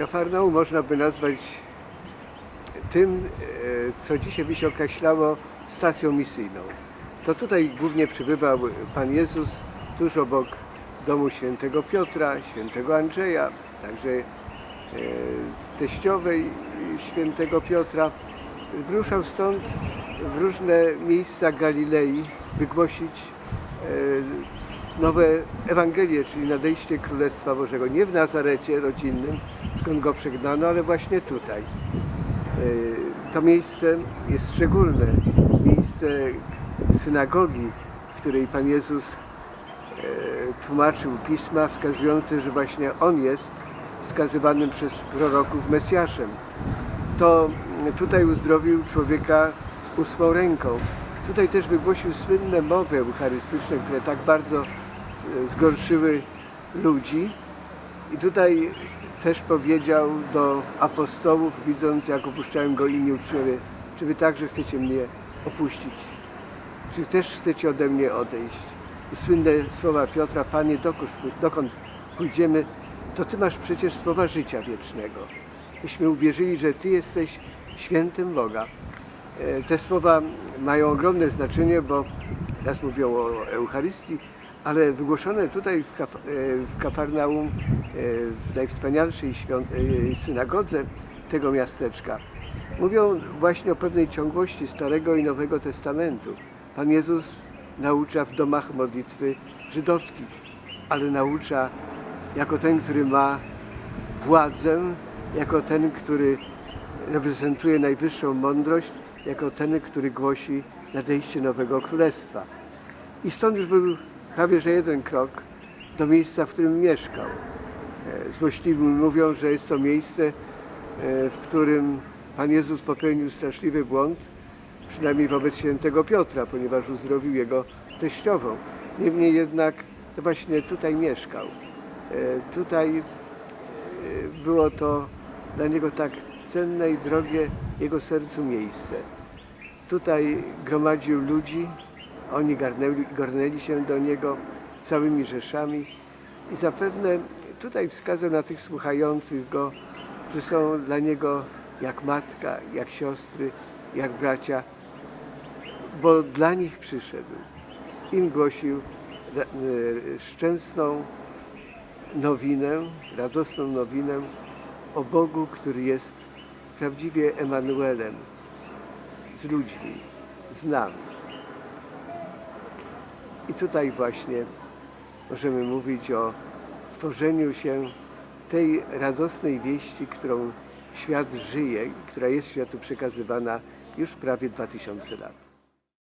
Kafarnaum można by nazwać tym, e, co dzisiaj by się określało stacją misyjną. To tutaj głównie przybywał Pan Jezus, tuż obok domu świętego Piotra, świętego Andrzeja, także e, teściowej świętego Piotra. Wyruszał stąd w różne miejsca Galilei, by głosić e, nowe Ewangelie, czyli nadejście Królestwa Bożego. Nie w Nazarecie rodzinnym, skąd go przegnano, ale właśnie tutaj. E, To miejsce jest szczególne. Miejsce synagogi, w której Pan Jezus e, tłumaczył pisma wskazujące, że właśnie On jest wskazywanym przez proroków Mesjaszem. To tutaj uzdrowił człowieka z ósmą ręką. Tutaj też wygłosił słynne mowy eucharystyczne, które tak bardzo zgorszyły ludzi. I tutaj też powiedział do apostołów, widząc jak opuszczają go inni uczniowie, czy wy także chcecie mnie opuścić? Czy też chcecie ode mnie odejść? I słynne słowa Piotra, Panie, dokąd, dokąd pójdziemy, to Ty masz przecież słowa życia wiecznego. Myśmy uwierzyli, że Ty jesteś świętym Boga. E, Te słowa mają ogromne znaczenie, bo raz mówią o Eucharystii, ale wygłoszone tutaj w, e, Kafarnaum, w najwspanialszej e, synagodze tego miasteczka, mówią właśnie o pewnej ciągłości Starego i Nowego Testamentu. Pan Jezus naucza w domach modlitwy żydowskich, ale naucza jako ten, który ma władzę, jako ten, który reprezentuje najwyższą mądrość, jako ten, który głosi nadejście nowego królestwa. I stąd już był prawie że jeden krok do miejsca, w którym mieszkał. E, Złośliwi mówią, że jest to miejsce, e, w którym Pan Jezus popełnił straszliwy błąd, przynajmniej wobec świętego Piotra, ponieważ uzdrowił jego teściową. Niemniej jednak to właśnie tutaj mieszkał. E, Tutaj było to dla niego tak cenne i drogie jego sercu miejsce. Tutaj gromadził ludzi, oni garnęli, garnęli się do niego całymi rzeszami i zapewne tutaj wskazał na tych słuchających go, że są dla niego jak matka, jak siostry, jak bracia, bo dla nich przyszedł. Im głosił e, szczęsną nowinę, radosną nowinę o Bogu, który jest prawdziwie Emanuelem z ludźmi, z nami. I tutaj właśnie możemy mówić o tworzeniu się tej radosnej wieści, którą świat żyje, która jest światu przekazywana już prawie 2000 lat.